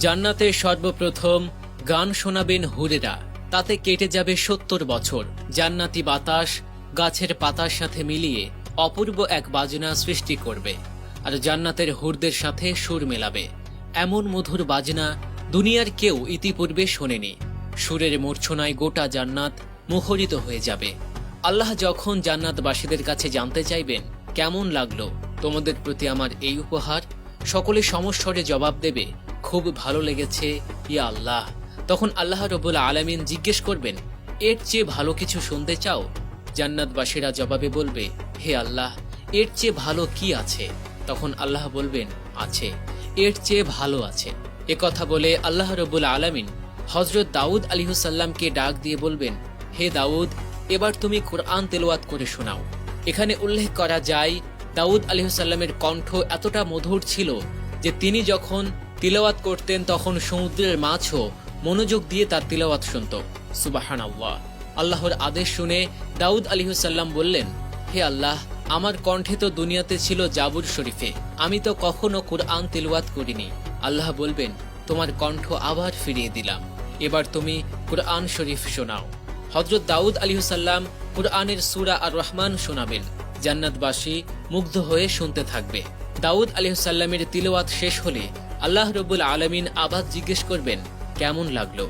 জান্নাতে সর্বপ্রথম গান শোনাবেন হুরেরা। তাতে কেটে যাবে সত্তর বছর। জান্নাতি বাতাস গাছের পাতার সাথে মিলিয়ে অপূর্ব এক বাজনা সৃষ্টি করবে। আর জান্নাতের হুরদের সাথে সুর মেলাবে। এমন মধুর বাজনা দুনিয়ার কেউ ইতিপূর্বে শোনেনি। সুরের মূর্ছনায় গোটা জান্নাত মুখরিত হয়ে যাবে। আল্লাহ যখন জান্নাতবাসীদের কাছে জানতে চাইবেন, কেমন লাগল? তোমাদের প্রতি আমার এই উপহার? সকলে সমস্বরে জবাব দেবে, খুব ভালো লেগেছে, ইয়া আল্লাহ। তখন আল্লাহ রবুল আলামিন জিজ্ঞেস করবেন, এর চেয়ে ভালো কিছু শুনতে চাও? জান্নাতবাসীরা জবাবে বলবে, হে আল্লাহ, এর চেয়ে ভালো কি আছে? তখন আল্লাহ বলবেন, আছে, এর চেয়ে ভালো আছে। এ কথা বলে আল্লাহ রবুল আলামিন হজরত দাউদ আলিহুসাল্লামকে ডাক দিয়ে বলবেন, হে দাউদ, এবার তুমি কোরআন তেলাওয়াত করে শোনাও। এখানে উল্লেখ করা যায় দাউদ আলিহুসাল্লামের কণ্ঠ এতটা মধুর ছিল যে তিনি যখন তিলাওয়াত করতেন তখন সমুদ্রের মাছও মনোযোগ দিয়ে তার তিলাওয়াত শুনত। সুবাহান আল্লাহ আল্লাহর আদেশ শুনে দাউদ আলিহুসাল্লাম বললেন, হে আল্লাহ, আমার কণ্ঠে তো দুনিয়াতে ছিল জাবুর শরীফে, আমি তো কখনো কোরআন তিলওয়াত করিনি। আল্লাহ বলবেন, তোমার কণ্ঠ আবার ফিরিয়ে দিলাম। এবার তুমি কোরআন শরীফ শোনাও। হজরত দাউদ আলিহুসাল্লাম কুরআনের সুরা আর রহমান শোনাবেন। জান্নাতবাসী মুগ্ধ হয়ে শুনতে থাকবে। দাউদ আলিহুসাল্লামের তিলওয়াত শেষ হলে আল্লাহ রবুল আলমিন আবার জিজ্ঞেস করবেন, কেমন লাগল?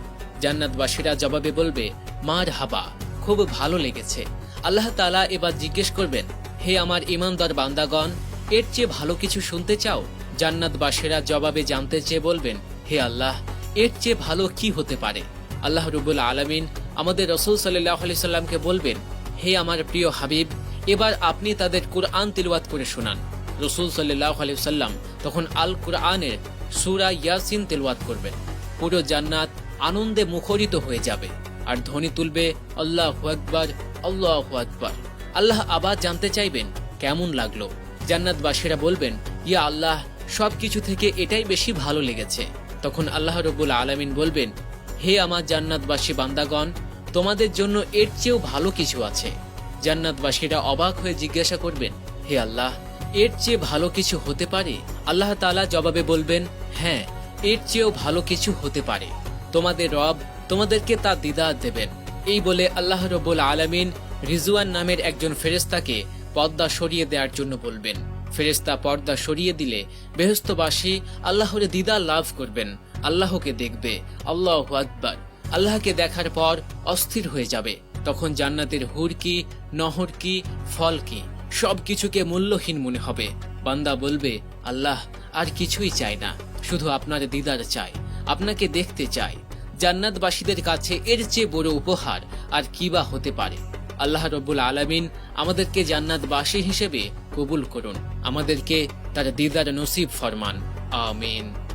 জান্নাতবাসীরা জবাবে বলবে, মার হাবা, খুব ভালো লেগেছে। আল্লাহ তালা এবার জিজ্ঞেস করবেন, হে আমার ইমানদার বান্দাগণ, এর চেয়ে ভালো কিছু শুনতে চাও? জান্নাতবাসীরা জবাবে জানতে চেয়ে বলবেন, হে আল্লাহ, এর চেয়ে ভালো কি হতে পারে? আল্লাহ রবুল আলমিন আমাদের রসুল সাল্লাহ আলি সাল্লামকে বলবেন, হে আমার প্রিয় হাবিব এবার আপনি তাদের কুরআন তিলওয়াত করে শোনান। রসুল সাল্লাহ সাল্লাম তখন আল কুরআনের সুরা ইয়াসিন তেলওয়াত করবেন। পুরো জান্নাত আনন্দে মুখরিত হয়ে যাবে আর ধ্বনি তুলবে, আল্লাহ আকবর আল্লাহ আকবর। আল্লাহ আবার জানতে চাইবেন, কেমন লাগল? জান্নাতবাসীরা বলবেন, ইয়া আল্লাহ, সবকিছু থেকে এটাই বেশি ভালো লেগেছে। তখন আল্লাহ রবুল আলমিন বলবেন, হে আমার জান্নাতবাসী বান্দাগণ, তোমাদের জন্য এর চেয়েও ভালো কিছু আছে। জান্নাতবাসীরা অবাক হয়ে জিজ্ঞাসা করবেন, হে আল্লাহ, এর চেয়ে ভালো কিছু হতে পারে? আল্লাহ তাআলা জবাবে বলবেন হ্যাঁ এর চেয়েও ভালো কিছু হতে পারে। তোমাদের রব তোমাদেরকে তা দিদার দেবেন। এই বলে আল্লাহ রবুল আলমিন রিজওয়ান নামের একজন ফেরেস্তাকে পর্দা সরিয়ে দেওয়ার জন্য বলবেন। ফেরেস্তা পর্দা সরিয়ে দিলে বেহস্তবাসী আল্লাহর দিদা লাভ করবেন। আল্লাহকে দেখবে, আল্লাহ আকবর। আল্লাহকে দেখার পর অস্থির হয়ে যাবে। তখন জান্নাতের হুর কি, নহর কি, ফল কি সবকিছুকে মূল্যহীন মনে হবে। বান্দা বলবে, আল্লাহ, আর কিছুই চাই না, শুধু আপনার দিদার চাই, আপনাকে দেখতে চাই। জান্নাতবাসীদের কাছে এর চেয়ে বড় উপহার আর কি বা হতে পারে? আল্লাহ রব্বুল আলমিন আমাদেরকে জান্নাতবাসী হিসেবে কবুল করুন। আমাদেরকে তার দিদার নসিব ফরমান। আমিন।